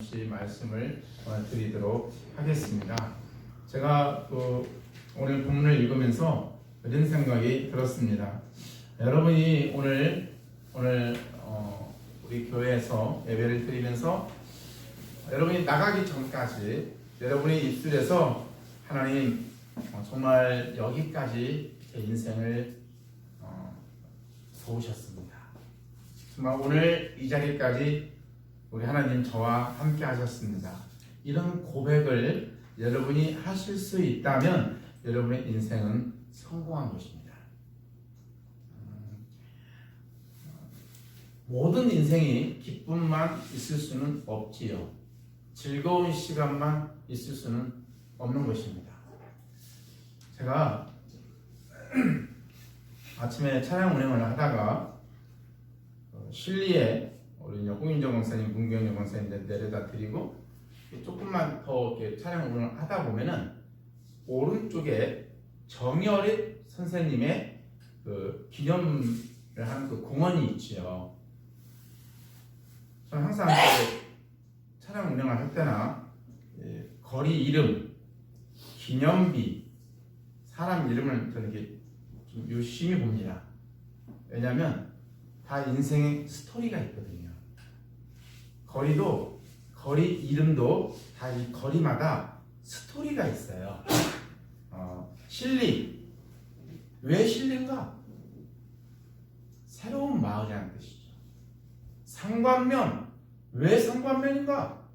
잠시 말씀을 어, 드리도록 하겠습니다. 제가 그 오늘 본문을 읽으면서 이런 생각이 들었습니다. 여러분이 오늘 오늘 어, 우리 교회에서 예배를 드리면서 여러분이 나가기 전까지 여러분의 입술에서 하나님 어, 정말 여기까지 제 인생을 어, 도우셨습니다. 정말 오늘 이 자리까지 우리 하나님 저와 함께 하셨습니다. 이런 고백을 여러분이 하실 수 있다면 여러분의 인생은 성공한 것입니다. 음, 모든 인생이 기쁨만 있을 수는 없지요. 즐거운 시간만 있을 수는 없는 것입니다. 제가 아침에 차량 운행을 하다가 어, 실리에 우리 홍인정 강사님, 문경영 강사님 내려다 드리고 조금만 더 이렇게 운행을 하다 보면은 오른쪽에 정열입 선생님의 그 기념을 하는 그 공원이 있지요. 저는 항상 그 차량 운행을 할 때나 예, 거리 이름, 기념비, 사람 이름을 저는 이렇게 좀 유심히 봅니다. 왜냐하면 다 인생의 스토리가 있거든요. 거리도 거리 이름도 다 이 거리마다 스토리가 있어요. 어, 실리 왜 실리인가? 새로운 마을이라는 뜻이죠. 상관면 왜 상관면인가?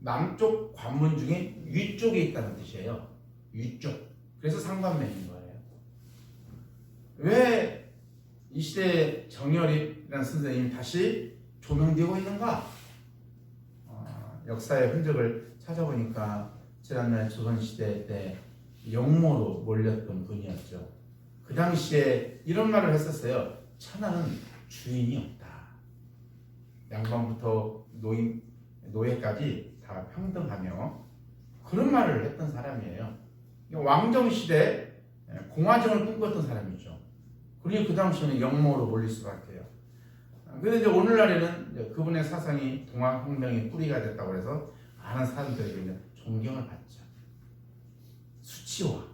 남쪽 관문 중에 위쪽에 있다는 뜻이에요. 위쪽. 그래서 상관면인 거예요. 왜 이 시대에 정열이라는 선생님이 다시 조명되고 있는가? 어, 역사의 흔적을 찾아보니까 지난날 조선시대 때 영모로 몰렸던 분이었죠. 그 당시에 이런 말을 했었어요. 천하는 주인이 없다. 양반부터 노인, 노예까지 다 평등하며 그런 말을 했던 사람이에요. 왕정시대 공화정을 꿈꿨던 사람이죠. 그리고 그 당시에는 영모로 몰릴 수밖에요. 근데 이제 오늘날에는 그분의 사상이 동학혁명의 뿌리가 됐다고 해서 많은 사람들에게 존경을 받죠. 수치와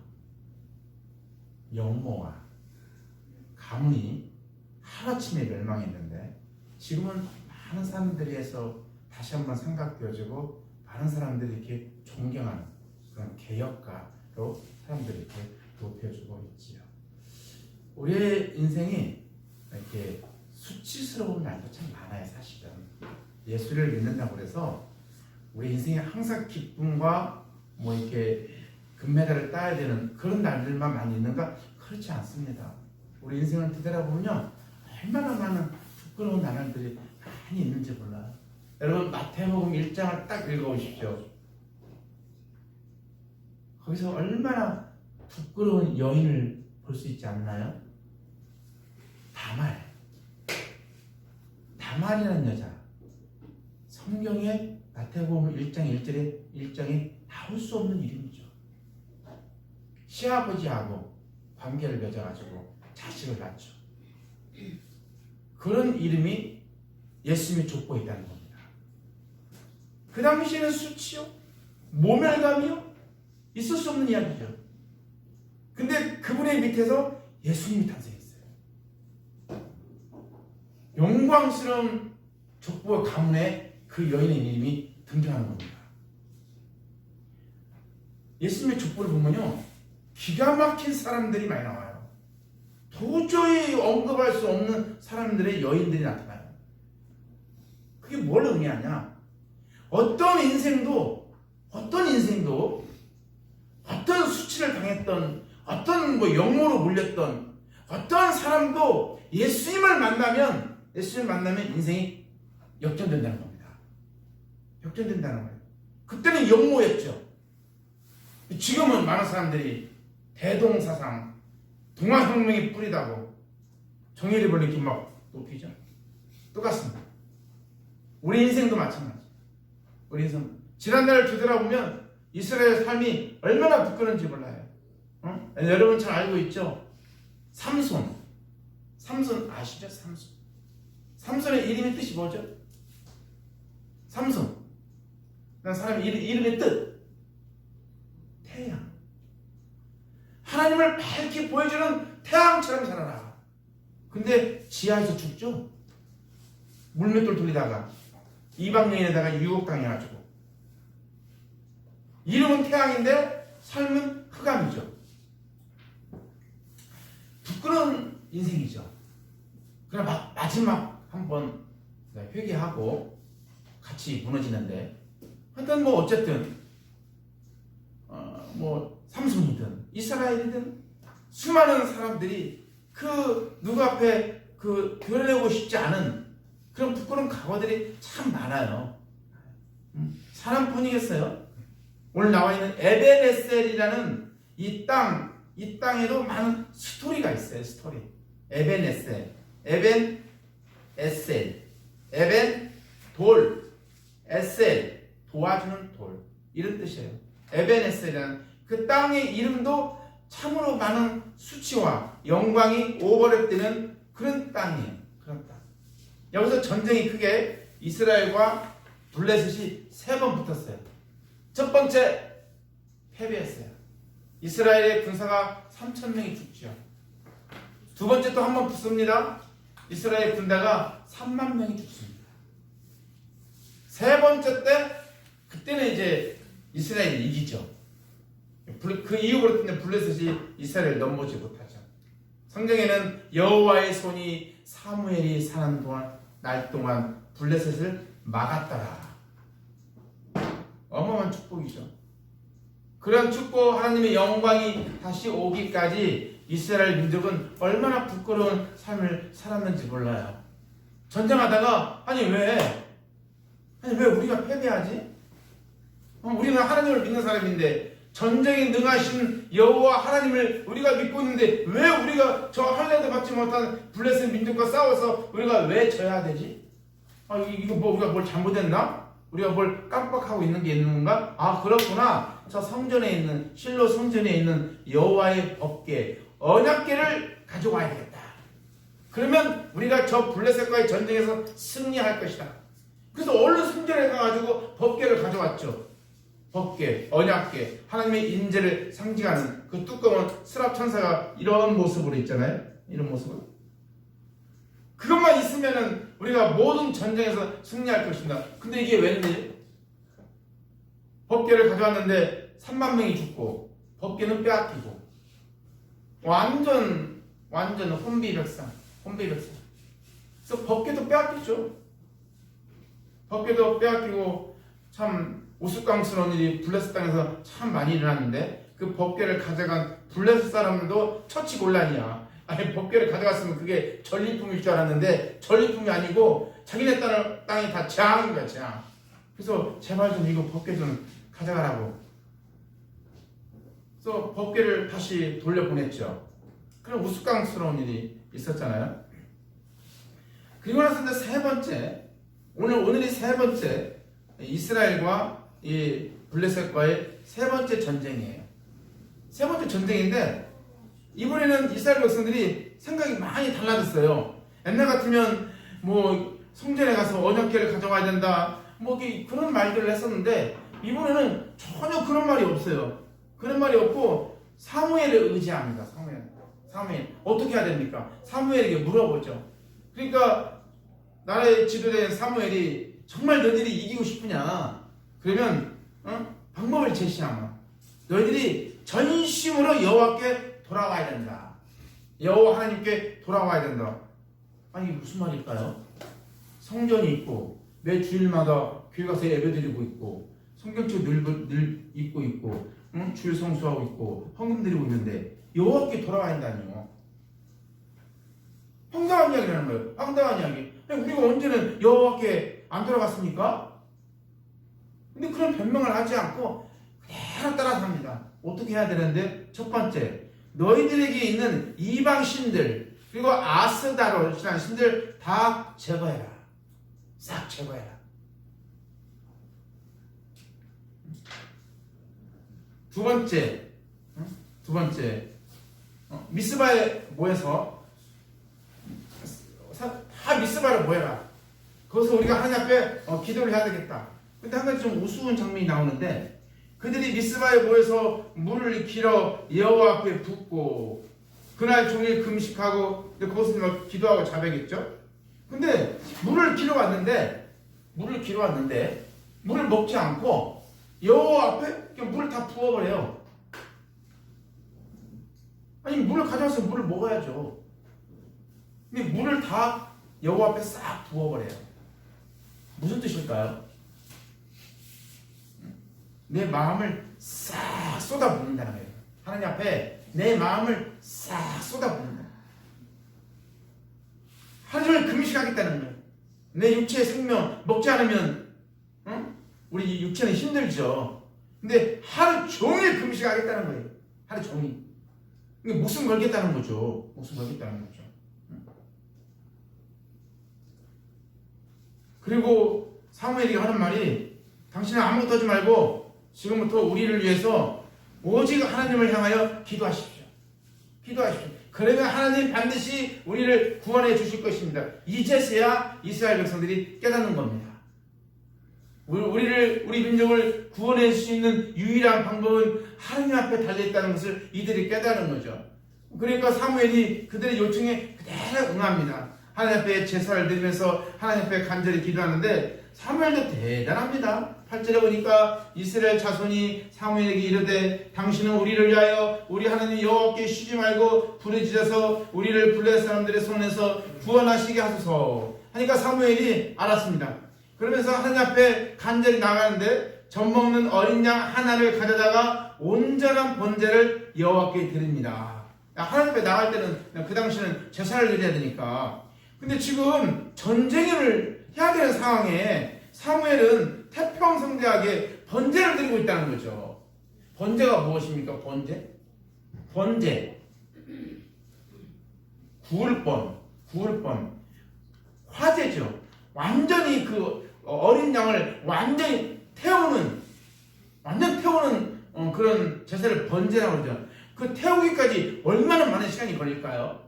영모와 가문이 하루아침에 멸망했는데 지금은 많은 사람들에서 다시 한번 생각되어지고 많은 사람들이 이렇게 존경하는 그런 개혁가로 사람들이 이렇게 높여주고 있지요. 우리의 인생이 이렇게 수치스러운 날도 참 많아요, 사실은. 예수를 믿는다고 해서 우리 인생에 항상 기쁨과 뭐 이렇게 금메달을 따야 되는 그런 날들만 많이 있는가? 그렇지 않습니다. 우리 인생을 되돌아보면요. 얼마나 많은 부끄러운 나날들이 많이 있는지 몰라요. 여러분, 마태복음 1장을 딱 읽어보십시오. 거기서 얼마나 부끄러운 여인을 볼 수 있지 않나요? 다말. 다말이라는 여자. 성경에 마태복음 1장 1절에 1장에 나올 수 없는 이름이죠. 시아버지하고 관계를 맺어가지고 자식을 낳죠. 그런 이름이 예수님이 족보 있다는 겁니다. 그 당시에는 수치요, 모멸감이요, 있을 수 없는 이야기죠. 근데 그분의 밑에서 예수님이 탄생했어요. 영광스러운 족보와 가문에 그 여인의 이름이 등장하는 겁니다. 예수님의 족보를 보면요. 기가 막힌 사람들이 많이 나와요. 도저히 언급할 수 없는 사람들의 여인들이 나타나요. 그게 뭘 의미하냐? 어떤 인생도, 어떤 인생도, 어떤 수치를 당했던, 어떤 뭐 영모로 물렸던, 어떤 사람도 예수님을 만나면, 예수님을 만나면 인생이 역전된다는 겁니다. 역전된다는 거예요. 그때는 영모였죠. 지금은 많은 사람들이 대동사상, 동아혁명이 뿌리다고 정의를 이렇게 막 높이죠. 똑같습니다. 우리 인생도 마찬가지. 우리 인생 지난날을 되돌아보면 이스라엘 삶이 얼마나 부끄러운지 몰라요. 어? 여러분 잘 알고 있죠? 삼손. 삼손 아시죠? 삼손. 삼손의 이름의 뜻이 뭐죠? 삼손. 난 사람의 이름, 이름의 뜻. 태양. 하나님을 밝게 보여주는 태양처럼 살아라. 근데 지하에서 죽죠? 물맷돌 돌리다가 이방 여인에다가 유혹당해가지고 이름은 태양인데 삶은 흑암이죠. 부끄러운 인생이죠. 그럼 마, 마지막 한번 회개하고 같이 무너지는데 하여튼 뭐 어쨌든 어, 뭐 삼손이든 이스라엘이든 수많은 사람들이 그 누구 앞에 그 드러내고 싶지 않은 그런 부끄러운 각오들이 참 많아요. 음, 사람뿐이겠어요? 오늘 나와 있는 에베네셀이라는 이 땅, 이 땅에도 많은 스토리가 있어요. 스토리. 에베네셀, 에벤 에셀, 에벤 돌, 에셀 도와주는 돌 이런 뜻이에요. 에베네셀이라는 그 땅의 이름도 참으로 많은 수치와 영광이 오버랩되는 그런 땅이에요. 그런 땅. 여기서 전쟁이 크게 이스라엘과 블레셋이 세 번 붙었어요. 첫 번째 패배했어요. 이스라엘의 군사가 3천 명이 죽죠. 두 번째 또 한 번 붙습니다. 이스라엘 군대가 3만 명이 죽습니다. 세 번째 때 그때는 이제 이스라엘이 이기죠. 그 이후부터 블레셋이 이스라엘을 넘보지 못하죠. 성경에는 여호와의 손이 사무엘이 사는 동안 날 동안 블레셋을 막았더라. 어마어마한 축복이죠. 그런 축복 하나님의 영광이 다시 오기까지 이스라엘 민족은 얼마나 부끄러운 삶을 살았는지 몰라요. 전쟁하다가 아니 왜 아니 왜 우리가 패배하지? 어, 우리는 하나님을 믿는 사람인데 전쟁에 능하신 여호와 하나님을 우리가 믿고 있는데 왜 우리가 저 할례도 받지 못한 블레셋 민족과 싸워서 우리가 왜 져야 되지? 아 이거 뭐 우리가 뭘 잘못했나? 우리가 뭘 깜빡하고 있는 게 있는 건가? 아 그렇구나. 저 성전에 있는 실로 성전에 있는 여호와의 법궤 언약궤를 가져와야 되겠다. 그러면 우리가 저 블레셋과의 전쟁에서 승리할 것이다. 그래서 얼른 성전에 가가지고 법궤를 가져왔죠. 법궤, 언약궤, 하나님의 인재를 상징하는 그 두꺼운 스랍 천사가 이런 모습으로 있잖아요. 이런 모습으로. 그것만 있으면은 우리가 모든 전쟁에서 승리할 것입니다. 근데 이게 웬일? 법궤를 가져왔는데 3만 명이 죽고 법궤는 빼앗기고 완전 완전 혼비백산, 혼비백산. 그래서 법궤도 빼앗겼죠. 법궤도 빼앗기고 참 우스꽝스러운 일이 블레셋 땅에서 참 많이 일어났는데 그 법궤를 가져간 블레셋 사람들도 처치 곤란이야. 아니 법궤를 가져갔으면 그게 전리품일 줄 알았는데 전리품이 아니고 자기네 땅이 다 재앙인 거야 재앙. 그래서 제발 좀 이거 법궤 좀 가져가라고. 그래서 법궤를 다시 돌려보냈죠. 그런 우스꽝스러운 일이 있었잖아요. 그리고 나서 이제 세 번째 오늘 오늘이 세 번째 이스라엘과 이 블레셋과의 세 번째 전쟁이에요. 세 번째 전쟁인데 이번에는 이스라엘 백성들이 생각이 많이 달라졌어요. 옛날 같으면 뭐 성전에 가서 언약궤를 가져와야 된다. 뭐 그런 말들을 했었는데 이번에는 전혀 그런 말이 없어요. 그런 말이 없고 사무엘을 의지합니다. 사무엘. 사무엘 어떻게 해야 됩니까? 사무엘에게 물어보죠. 그러니까 나라의 지도자인 사무엘이 정말 너희들이 이기고 싶으냐? 그러면 어? 방법을 제시하면 너희들이 전심으로 여호와께 돌아와야 된다. 여호와 하나님께 돌아와야 된다. 아니 무슨 말일까요? 성전이 있고 매 주일마다 교회 가서 예배드리고 있고 성경책 늘, 늘 읽고 있고 응? 주일 성수하고 있고 헌금 드리고 있는데 여호와께 돌아와야 한다니요. 황당한 이야기라는 거예요. 황당한 이야기. 우리가 언제는 여호와께 안 돌아갔습니까? 근데 그런 변명을 하지 않고 그대로 따라 삽니다. 어떻게 해야 되는데? 첫 번째, 너희들에게 있는 이방 신들 그리고 아스다롯이라는 신들 다 제거해라. 싹 제거해라. 두 번째, 두 번째, 어, 미스바에 모여서 다 미스바를 모여라. 거기서 우리가 하나님 앞에 어, 기도를 해야 되겠다. 근데 한 가지 좀 우스운 장면이 나오는데 그들이 미스바에 모여서 물을 길어 여호와 앞에 붓고 그날 종일 금식하고 뭐 기도하고 자백했죠. 근데 물을 길어 왔는데 물을 길어 왔는데 물을 먹지 않고 여호와 앞에 그냥 물을 다 부어버려요. 아니 물을 가져와서 물을 먹어야죠. 근데 물을 다 여호와 앞에 싹 부어버려요. 무슨 뜻일까요? 내 마음을 싹 쏟아붓는다는 거예요. 하나님 앞에 내 마음을 싹 쏟아붓는다. 종일 금식하겠다는 거예요. 내 육체의 생명 먹지 않으면 응? 우리 육체는 힘들죠. 근데 하루 종일 금식하겠다는 거예요. 하루 종일. 이게 목숨 걸겠다는 거죠. 목숨 걸겠다는 거죠. 응? 그리고 사무엘이 하는 말이 당신은 아무것도 하지 말고 지금부터 우리를 위해서 오직 하나님을 향하여 기도하십시오. 기도하십시오. 그러면 하나님 반드시 우리를 구원해 주실 것입니다. 이제서야 이스라엘 백성들이 깨닫는 겁니다. 우리- 우리를 우리 민족을 구원해 줄수 있는 유일한 방법은 하나님 앞에 달려 있다는 것을 이들이 깨달은 거죠. 그러니까 사무엘이 그들의 요청에 그대로 응합니다. 하나님 앞에 제사를 드리면서 하나님 앞에 간절히 기도하는데 사무엘도 대단합니다. 8절에 보니까 이스라엘 자손이 사무엘에게 이르되 당신은 우리를 위하여 우리 하나님 여호와께 쉬지 말고 부르짖어서 우리를 블레 사람들의 손에서 구원하시게 하소서. 하니까 사무엘이 알았습니다. 그러면서 하나님 앞에 간절히 나가는데 젖 먹는 어린 양 하나를 가져다가 온전한 번제를 여호와께 드립니다. 하나님 앞에 나갈 때는 그 당시는 제사를 드려야 되니까. 근데 지금 전쟁을 해야 되는 상황에 사무엘은 태평 성대하게 번제를 드리고 있다는 거죠. 번제가 무엇입니까? 번제? 번제. 구울 뻔, 구울 뻔. 화제죠. 완전히 그 어린 양을 완전히 태우는, 완전 태우는 어, 그런 제사를 번제라고 그러죠. 그 태우기까지 얼마나 많은 시간이 걸릴까요?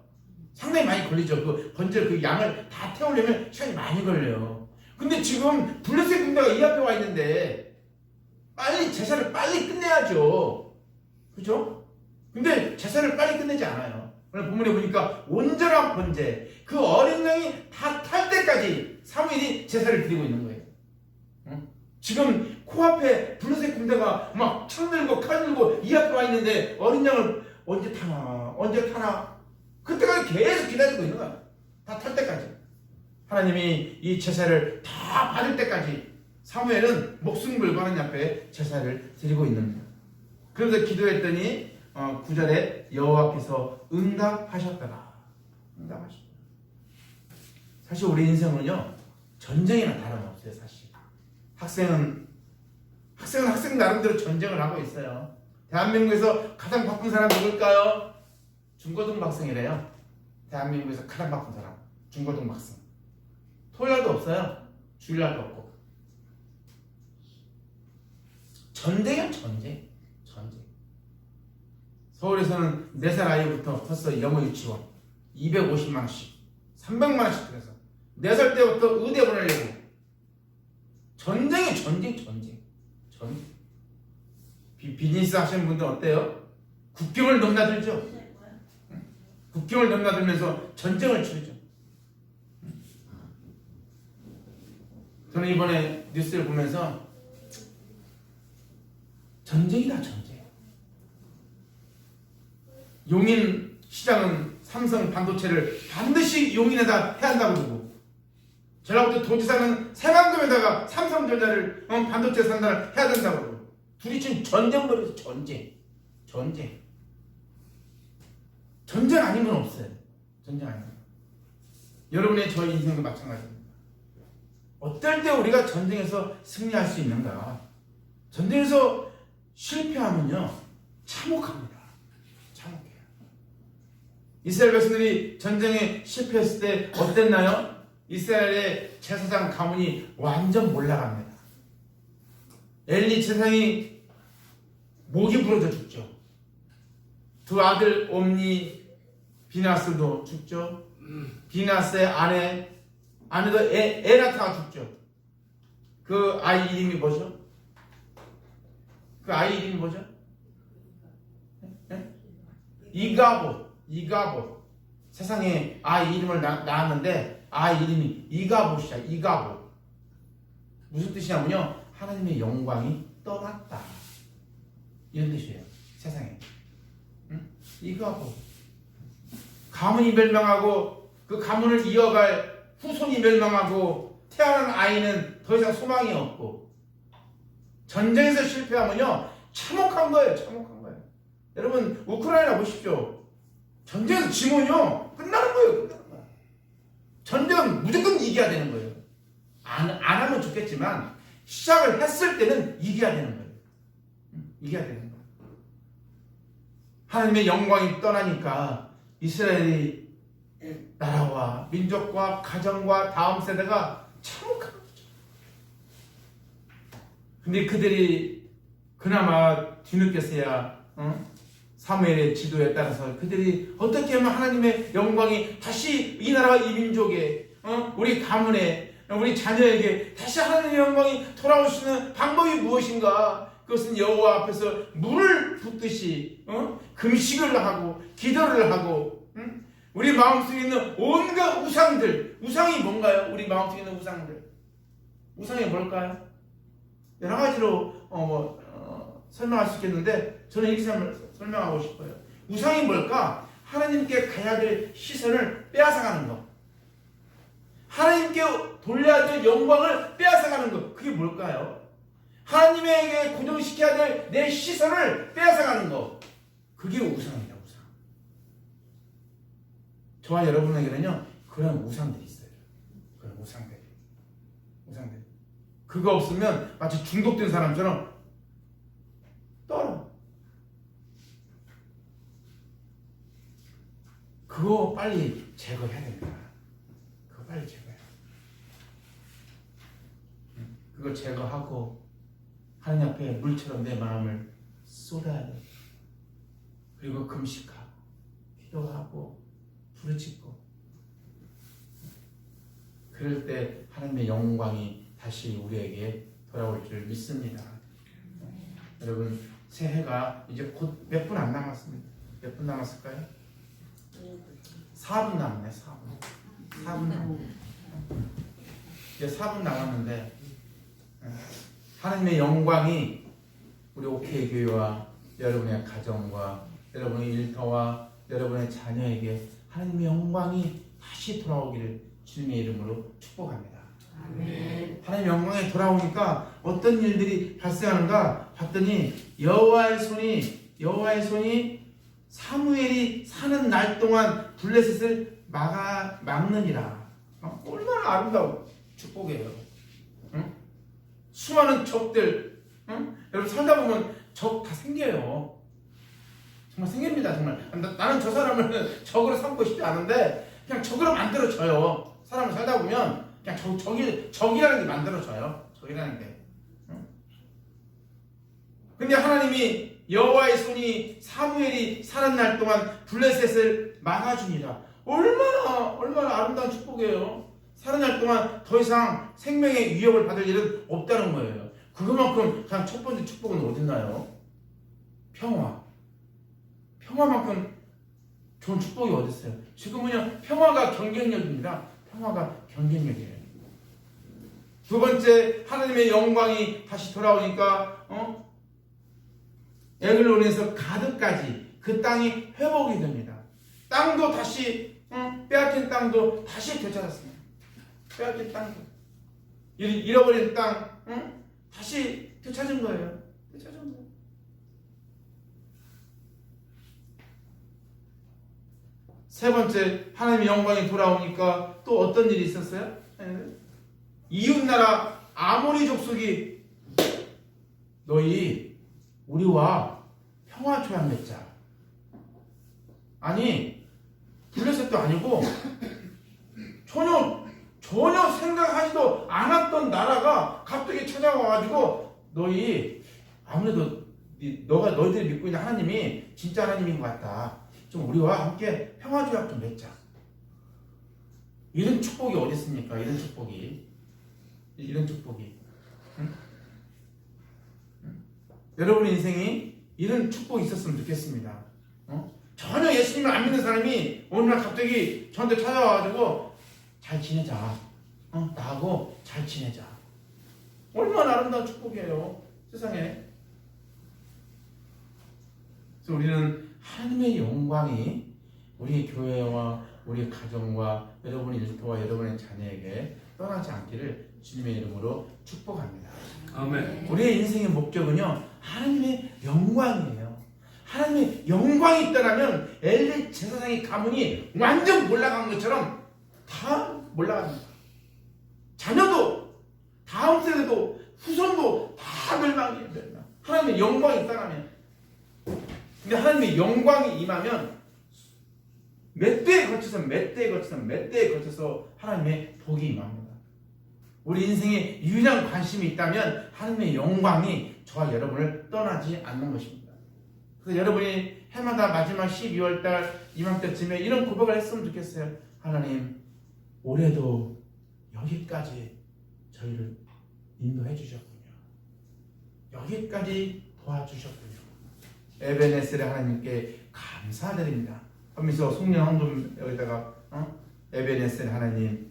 상당히 많이 걸리죠. 그 번제 그 양을 다 태우려면 시간이 많이 걸려요. 근데 지금 블레셋 군대가 이 앞에 와 있는데 빨리 제사를 빨리 끝내야죠. 그죠? 근데 제사를 빨리 끝내지 않아요. 오늘 본문에 보니까 온전한 번제, 그 어린 양이 다 탈 때까지 사무엘이 제사를 드리고 있는 거예요. 응? 지금 코앞에 블레셋 군대가 막 창 들고 칼 들고 이 앞에 와 있는데 어린 양을 언제 타나 언제 타나 그때까지 계속 기다리고 있는 거야. 다 탈 때까지. 하나님이 이 제사를 다 받을 때까지 사무엘은 목숨 걸고 하나님 앞에 제사를 드리고 있는 거야. 그래서 기도했더니 어, 9절에 여호와께서 응답하셨더라. 응답하셨다. 사실 우리 인생은요 전쟁이나 다름없어요 사실. 학생은 학생은 학생 나름대로 전쟁을 하고 있어요. 대한민국에서 가장 바쁜 사람 누굴까요? 중고등학생이래요. 대한민국에서 가장 바쁜 사람 중고등학생. 토요일도 없어요. 주일날도 없고. 전쟁은 전쟁. 전쟁. 서울에서는 4살 아이부터 벌써 영어 유치원 250만 원씩, 300만 원씩 들여서 4살 때부터 의대 보내려고. 전쟁이 전쟁, 전쟁. 전쟁. 비, 비즈니스 하시는 분들 어때요? 국경을 넘나들죠? 국경을 넘나들면서 전쟁을 치르죠. 저는 이번에 뉴스를 보면서 전쟁이다 전쟁. 용인 시장은 삼성 반도체를 반드시 용인에다 해야 한다고 그러고 전라북도 도지사는 세강동에다가 삼성전자를 어, 반도체 산단을 해야 된다고 그러고. 둘이 지금 전쟁 벌여서 전쟁. 전쟁. 전쟁 아닌 건 없어요. 전쟁 아닌 건. 여러분의 저희 인생도 마찬가지입니다. 어떨 때 우리가 전쟁에서 승리할 수 있는가? 전쟁에서 실패하면요 참혹합니다. 참혹해요. 이스라엘 백성들이 전쟁에 실패했을 때 어땠나요? 이스라엘의 제사장 가문이 완전 몰락합니다. 엘리 제사장이 목이 부러져 죽죠. 두 아들 옴니 비나스도 죽죠. 비나스의 아내 아내도 에, 에라타가 죽죠. 그 아이 이름이 뭐죠? 그 아이 이름이 뭐죠? 예? 이가봇, 이가봇. 세상에 아이 이름을 낳, 낳았는데 아이 이름이 이가봇이야, 이가봇. 무슨 뜻이냐면요. 하나님의 영광이 떠났다. 이런 뜻이에요. 세상에. 응? 이가봇. 가문이 멸망하고 그 가문을 이어갈 후손이 멸망하고 태어난 아이는 더 이상 소망이 없고 전쟁에서 실패하면요 참혹한 거예요 참혹한 거예요 여러분 우크라이나 보십시오 전쟁에서 지면요 끝나는 거예요 끝나는 거예요 전쟁은 무조건 이겨야 되는 거예요 안, 안 하면 좋겠지만 시작을 했을 때는 이겨야 되는 거예요 응, 이겨야 되는 거예요 하나님의 영광이 떠나니까 이스라엘이 나라와 민족과 가정과 다음 세대가 참혹한 거죠. 근데 그들이 그나마 뒤늦게서야 어? 사무엘의 지도에 따라서 그들이 어떻게 하면 하나님의 영광이 다시 이 나라와 이 민족에 어? 우리 가문에 우리 자녀에게 다시 하나님의 영광이 돌아올 수 있는 방법이 무엇인가? 그것은 여호와 앞에서 물을 붓듯이 어? 금식을 하고 기도를 하고 응? 우리 마음속에 있는 온갖 우상들 우상이 뭔가요? 우리 마음속에 있는 우상들 우상이 뭘까요? 여러 가지로 어, 뭐, 어, 설명할 수 있겠는데 저는 이렇게 설명- 설명하고 싶어요. 우상이 뭘까? 하나님께 가야 될 시선을 빼앗아가는 것. 하나님께 돌려야 될 영광을 빼앗아가는 것. 그게 뭘까요? 하나님에게 고정시켜야 될 내 시선을 빼앗아가는 것. 그게 우상이다, 우상. 저와 여러분에게는요, 그런 우상들이 있어요. 그런 우상들이. 우상들. 그거 없으면 마치 중독된 사람처럼 떨어. 그거 빨리 제거해야 됩니다. 그거 빨리 제거해야 돼. 응, 그거 제거하고 하나님 앞에 물처럼 내 마음을 쏟아야 돼. 그리고 금식하고 기도하고 부르짖고 그럴 때 하나님의 영광이 다시 우리에게 돌아올 줄 믿습니다. 여러분 새해가 이제 곧 몇 분 안 남았습니다. 몇 분 남았을까요? 4분 남았네. 4분. 4분 남. 이제 4분 남았는데 하나님의 영광이 우리 오케이 교회와 여러분의 가정과 여러분의 일터와 여러분의 자녀에게 하나님의 영광이 다시 돌아오기를 주님의 이름으로 축복합니다. 아멘. 하나님 영광에 돌아오니까 어떤 일들이 발생하는가 봤더니 여호와의 손이 여호와의 손이 사무엘이 사는 날 동안 블레셋을 막아 막느니라. 어? 얼마나 아름다운 축복이에요. 응? 수많은 적들, 응? 여러분 살다 보면 적 다 생겨요. 정말 생깁니다, 정말. 나, 나는 저 사람을 적으로 삼고 싶지 않은데 그냥 적으로 만들어져요. 사람을 살다 보면 그냥 적, 적이, 적이라는 게 만들어져요. 적이라는 게. 응? 근데 하나님이 여호와의 손이 사무엘이 사는 날 동안 블레셋을 막아주니라. 얼마나 얼마나 아름다운 축복이에요. 사는 날 동안 더 이상 생명의 위협을 받을 일은 없다는 거예요. 그거만큼 그냥 첫 번째 축복은 어딨나요? 평화. 평화만큼 좋은 축복이 어딨어요? 지금은요 평화가 경쟁력입니다. 평화가 경쟁력이에요. 두 번째 하나님의 영광이 다시 돌아오니까 어? 에글론에서 가득까지 그 땅이 회복이 됩니다. 땅도 다시 어? 빼앗긴 땅도 다시 되찾았습니다. 빼앗긴 잃- 잃어버린 땅 어? 다시 되찾은 거예요. 되찾은 거예요. 세 번째 하나님의 영광이 돌아오니까 또 어떤 일이 있었어요? 예. 이웃나라 아모리 족속이 너희 우리와 평화 조약 맺자. 아니 블레셋도 아니고 전혀 전혀 생각하지도 않았던 나라가 갑자기 찾아와가지고 너희 아무래도 네- 너가 너희들이 믿고 있는 하나님이 진짜 하나님인 것 같다. 좀 우리와 함께 평화 조약 좀 맺자. 이런 축복이 어디 있습니까? 이런 축복이 이런 축복이 응? 응? 여러분의 인생이 이런 축복이 있었으면 좋겠습니다. 어? 전혀 예수님을 안 믿는 사람이 어느 날 갑자기 저한테 찾아와가지고 잘 지내자. 어? 나하고 잘 지내자. 얼마나 아름다운 축복이에요. 세상에. 그래서 우리는 하나님의 영광이 우리 교회와 우리 가정과 여러분의 일터와 여러분의 자녀에게 떠나지 않기를 주님의 이름으로 축복합니다. 아멘. 우리의 인생의 목적은요 하나님의 영광이에요. 하나님의 영광이 있다라면 엘리 제사장의 가문이 완전 몰락한 것처럼 다 몰락합니다. 자녀도 다음 세대도 후손도 다 멸망이에요. 멸망. 하나님의 영광이 있다라면 근데 하나님의 영광이 임하면 몇 대에 거쳐서 몇 대에 거쳐서 몇 대에 거쳐서 하나님의 복이 임합니다. 우리 인생에 유일한 관심이 있다면 하나님의 영광이 저와 여러분을 떠나지 않는 것입니다. 그래서 여러분이 해마다 마지막 12월 달 이맘때쯤에 이런 고백을 했으면 좋겠어요. 하나님, 올해도 여기까지 저희를 인도해 주셨군요. 여기까지 도와주셨군요. 에베네스의 하나님께 감사드립니다. 하면서 송년 한좀 여기다가 어? 에베네스의 하나님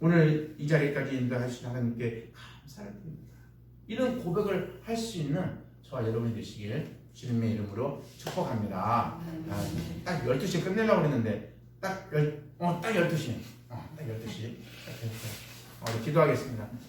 오늘 이 자리까지 인도하신 하나님께 감사를 드립니다. 이런 고백을 할 수 있는 저와 여러분이 되시길 주님의 이름으로 축복합니다. 아, 딱 12시에 끝내려고 그랬는데 딱, 열, 어, 딱 12시 어, 딱 12시 딱 됐어요. 어, 기도하겠습니다.